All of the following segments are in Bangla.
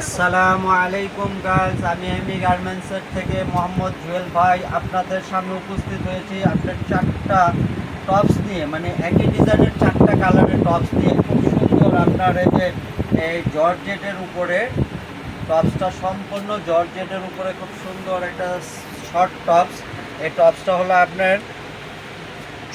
আসসালামু আলাইকুম গার্লস আমি এমি গার্মেন্টসের থেকে মোহাম্মদ জুয়েল ভাই আপনাদের সামনে উপস্থিত হয়েছি। আপনার চারটা টপস নিয়ে মানে একই ডিজাইনের চারটা কালারের টপস নিয়ে। খুব সুন্দর আপনার এই যে, এই জর্জেটের উপরে টপসটা সম্পূর্ণ জর্জেটের উপরে খুব সুন্দর একটা শর্ট টপস এই টপসটা হলো আপনার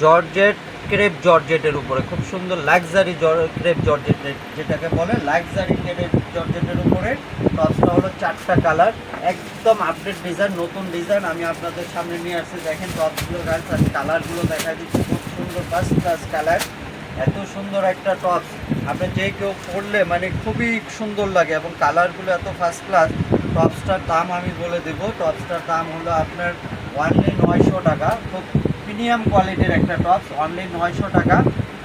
জর্জেট ক্রেপ জর্জেটের উপরে। খুব সুন্দর লাক্সারি ক্রেপ জর্জেট, যেটাকে বলে লাক্সারি ক্রেপ জর্জেটের উপরে। টপসটা হলো চারটা কালার। একদম আপডেট ডিজাইন নতুন ডিজাইন আমি আপনাদের সামনে নিয়ে আসছি। দেখেন টপসগুলো গাছ আর কালারগুলো দেখা দিচ্ছি। খুব সুন্দর ফার্স্ট ক্লাস কালার। এত সুন্দর একটা টপস আপনি যে কেউ পরলে মানে খুবই সুন্দর লাগে এবং কালারগুলো এত ফার্স্ট ক্লাস টপসটার দাম আমি বলে দেবো। টপসটার দাম হলো আপনার ওয়ানলি নয়শো টাকা। খুব প্রিমিয়াম কোয়ালিটির একটা টপস অনলি নয়শো টাকা।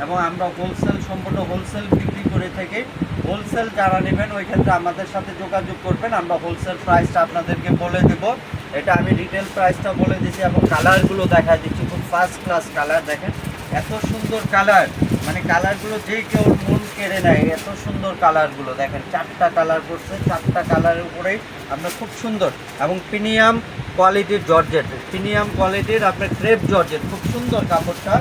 এবং আমরা হোলসেল সম্পূর্ণ হোলসেল বিক্রি করে থেকে হোলসেল যারা নেবেন, ওই ক্ষেত্রে আমাদের সাথে যোগাযোগ করবেন। আমরা হোলসেল প্রাইসটা আপনাদেরকে বলে দেব। এটা আমি রিটেল প্রাইসটা বলে দিচ্ছি এবং কালারগুলো দেখা দিচ্ছি। খুব ফার্স্ট ক্লাস কালার দেখেন। এত সুন্দর কালার মানে কালারগুলো যে কেউ মন কেড়ে নেয়, এত সুন্দর কালারগুলো। দেখেন, চারটা কালার করছে চারটা কালারের উপরেই আপনার খুব সুন্দর। এবং প্রিমিয়াম কোয়ালিটির জর্জেট, প্রিমিয়াম কোয়ালিটির আপনার ক্রেপ জর্জেট, খুব সুন্দর কাপড়টা।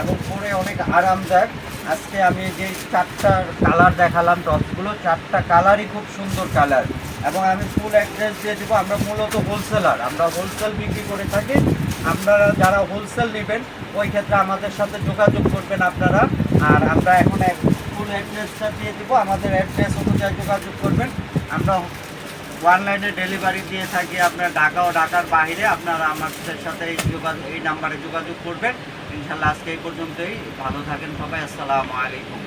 এবং পরে অনেক আরামদায়ক। আজকে আমি যে চারটা কালার দেখালাম, টপসগুলো, চারটা কালারই খুব সুন্দর কালার। এবং আমি ফুল অ্যাড্রেস দিয়ে দেবো। আমরা মূলত হোলসেলার আমরা হোলসেল বিক্রি করে থাকি। আপনারা যারা হোলসেল নেবেন, ওই ক্ষেত্রে আমাদের সাথে যোগাযোগ করবেন আপনারা। আর আমরা এখন ফুল অ্যাড্রেসটা দিয়ে দেবো। আমাদের অ্যাড্রেস অনুযায়ী যোগাযোগ করবেন। আমরা অনলাইনে ডেলিভারি দিয়ে থাকি আপনার ঢাকা ও ঢাকার বাইরে। আপনারা আমাদের সাথে এই যোগাযোগ, এই নাম্বারে যোগাযোগ করবেন। ইনশাল্লাহ আজকে এই পর্যন্তই। ভালো থাকেন সবাই। আসসালামু আলাইকুম।